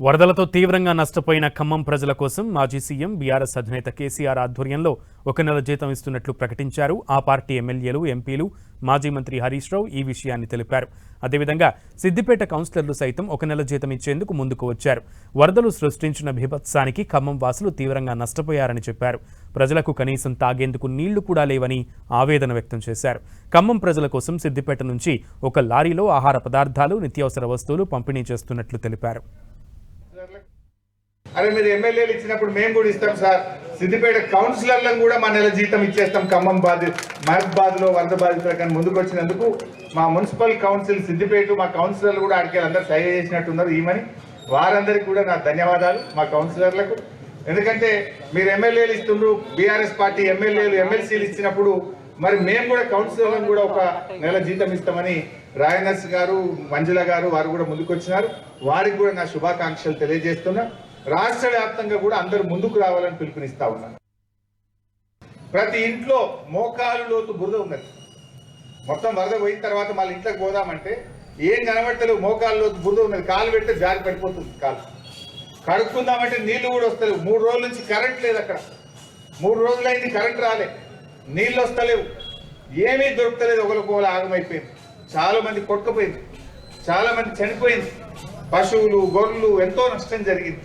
వరదలతో తీవ్రంగా నష్టపోయిన ఖమ్మం ప్రజల కోసం మాజీ సీఎం బీఆర్ఎస్ అధినేత కేసీఆర్ ఆధ్వర్యంలో ఒక నెల జీతం ఇస్తున్నట్లు ప్రకటించారు. ఆ పార్టీ ఎమ్మెల్యేలు ఎంపీలు మాజీ మంత్రి హరీష్ రావు ఈ విషయాన్ని తెలిపారు. అదేవిధంగా సిద్దిపేట కౌన్సిలర్లు సైతం ఒక నెల జీతం ఇచ్చేందుకు ముందుకు వచ్చారు. వరదలు సృష్టించిన బీభత్సానికి ఖమ్మం వాసులు తీవ్రంగా నష్టపోయారని చెప్పారు. ప్రజలకు కనీసం తాగేందుకు నీళ్ళు కూడా లేవని ఆవేదన వ్యక్తం చేశారు. ఖమ్మం ప్రజల కోసం సిద్దిపేట నుంచి ఒక లారీలో ఆహార పదార్థాలు నిత్యావసర వస్తువులు పంపిణీ చేస్తున్నట్లు తెలిపారు. అరే మీరు ఎమ్మెల్యేలు ఇచ్చినప్పుడు మేము కూడా ఇస్తాం సార్. సిద్దిపేట కౌన్సిలర్లను కూడా మా నెల జీతం ఇచ్చేస్తాం ఖమ్మం బాధి మహబాద్లో వరద బాధితులకు కానీ ముందుకు వచ్చినందుకు. మా మున్సిపల్ కౌన్సిల్ సిద్దిపేట మా కౌన్సిలర్లు కూడా అడిగే అందరు సహాయ చేసినట్టున్నారు ఈమని. వారందరికీ కూడా నా ధన్యవాదాలు మా కౌన్సిలర్లకు. ఎందుకంటే మీరు ఎమ్మెల్యేలు ఇస్తుండ్రు బీఆర్ఎస్ పార్టీ ఎమ్మెల్యేలు ఎమ్మెల్సీలు ఇచ్చినప్పుడు మరి మేము కూడా కౌన్సిలర్లను కూడా ఒక నెల జీతం ఇస్తామని రాయనర్స్ గారు మంజుల గారు వారు కూడా ముందుకొచ్చినారు వారికి కూడా నా శుభాకాంక్షలు తెలియజేస్తున్నా. రాష్ట్ర వ్యాప్తంగా కూడా అందరూ ముందుకు రావాలని పిలుపునిస్తా ఉన్నాను. ప్రతి ఇంట్లో మోకాలు లోతు బురద ఉన్నది. మొత్తం వరద పోయిన తర్వాత మళ్ళీ ఇంట్లోకి పోదామంటే ఏం కనబడతలేవు మోకాలు లోతు బురద ఉన్నది. కాలు పెడితే జారి పడిపోతుంది కాలు. కడుక్కుందామంటే నీళ్ళు కూడా వస్తలేవు. మూడు రోజుల నుంచి కరెంట్ లేదు అక్కడ. మూడు రోజులైంది కరెంట్ రాలే. నీళ్ళు వస్తలేవు. ఏమీ దొరుకుతలేదు ఒకరికొకరు ఆగమైపోయింది. చాలా మంది కొట్టుకుపోయింది. చాలా మంది చనిపోయింది. పశువులు గొర్రెలు ఎంతో నష్టం జరిగింది.